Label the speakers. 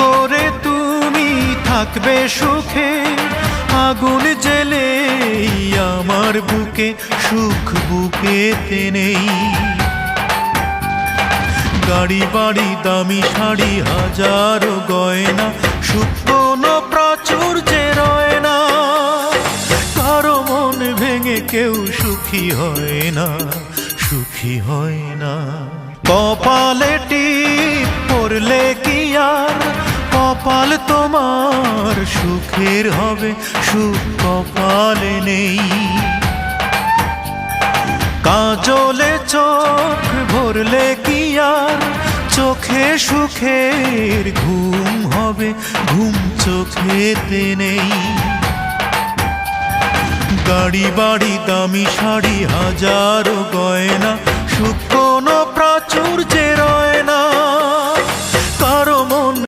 Speaker 1: করে তুমি থাকবে সুখে, আগুন জেলে আমার বুকে সুখ বুকেতে নেই গাড়ি, বাড়ি, দামি শাড়ি, হাজারো গয়না সুখ কোনো প্রাচুর্যে রয় না কারও মন ভেঙে কেউ সুখী হয় না, সুখী হয় না। কপালে টিপ পড়লে তোমার সুখের হবে, সুখ কপালে নেই। কাজলে চোখ ভরলে কি আর? চোখে সুখের ঘুম হবে, ঘুম চোখেতে নেই। গাড়ি বাড়ি, দামি শাড়ি, হাজারো গয়না